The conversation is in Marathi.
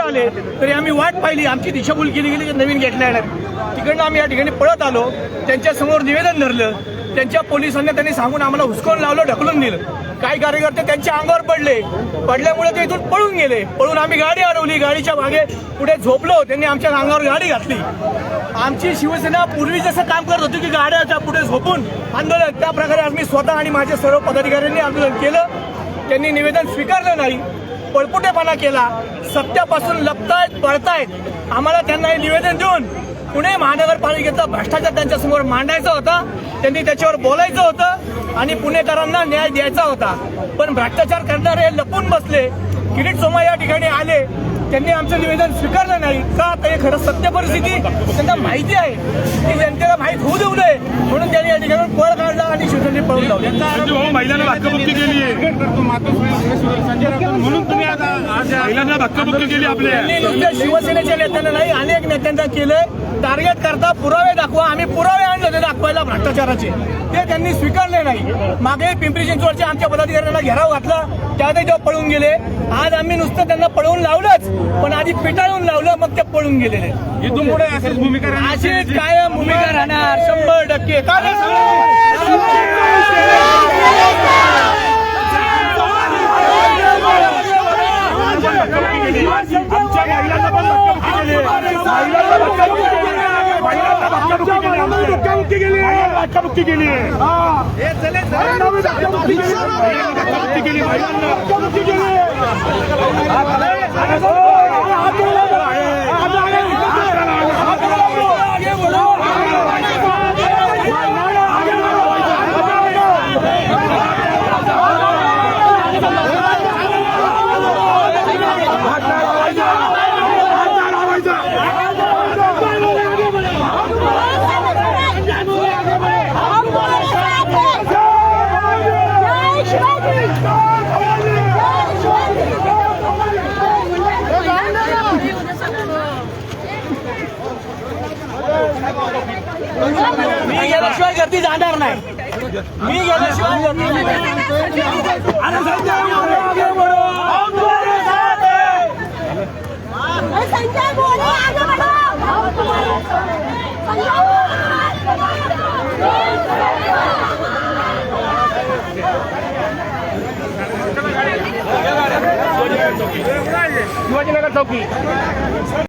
आले तरी आम्ही वाट पाहिली आमची दिशाभूल केली गेली की नवीन घेतल्या येणार तिकडनं आम्ही या ठिकाणी पळत आलो त्यांच्यासमोर निवेदन धरलं त्यांच्या पोलिसांनी त्यांनी सांगून आम्हाला हुसकून लावलं ढकलून दिलं. काही कार्यकर्ते त्यांच्या अंगावर पडले पडल्यामुळे ते इथून पळून गेले. पळून आम्ही गाडी अडवली गाडीच्या मागे पुढे झोपलो त्यांनी आमच्या अंगावर गाडी घातली. आमची शिवसेना पूर्वी जसं काम करत होती की गाड्याच्या पुढे झोपून आंदोलन त्या प्रकारे आम्ही स्वतः आणि माझे सर्व पदाधिकाऱ्यांनी आंदोलन केलं. त्यांनी निवेदन स्वीकारलं नाही. पळपुटेपणा केला. सत्यापासून लपतायत पळतायत. आम्हाला त्यांना हे निवेदन देऊन पुणे महानगरपालिकेचा भ्रष्टाचार त्यांच्यासमोर मांडायचा होता. त्यांनी त्याच्यावर बोलायचं होतं आणि पुणेकरांना न्याय द्यायचा होता. पण भ्रष्टाचार करणारे लपून बसले. किरीट सोमा या ठिकाणी आले. त्यांनी आमचं निवेदन स्वीकारलं नाही. का तर हे खरं सत्य परिस्थिती? त्यांना माहिती आहे. की जनतेला माहीत होऊ देऊ नये. म्हणून त्यांनी या ठिकाणी पळ काढला आणि शिवसेनेने पळून लावले. महिलांना केली आहे म्हणून तुम्ही आता महिलांना धक्काबुक्की केली आपल्या. नुसत्या शिवसेनेच्या नेत्यांना नाही अनेक नेत्यांना केलंय टार्गेट करता पुरावे दाखवा. आम्ही पुरावे आणले दाखवायला भ्रष्टाचाराचे. ते त्यांनी स्वीकारले नाही. मागे पिंपरी चिंचवडच्या आमच्या पदाधिकाऱ्यांना घेराव घातला. त्यातही ते पळून गेले. आज आम्ही नुसतं त्यांना पळवून लावलंच. पण आधी पिटाळून लावलं मग ते पळून गेलेले. इथून पुढे अशीच भूमिका. अशीच कायम भूमिका राहणार. शंभर टक्के. आमच्या महिलांना पण धक्काबुक्की केली महिलांना धक्काबुक्की केली आमच्या. धक्काबुक्की केली धक्काबुक्की केली महिलांना धक्काबुक्की केली धक्काबुक्की केली महिलांना धक्काबुक्की केली मी गेल्याशिवाय गर्दी जाणार नाही. मी गेल्याशिवाय गर्दी संजय চৌকি। দু হাজার টাকা চৌকি।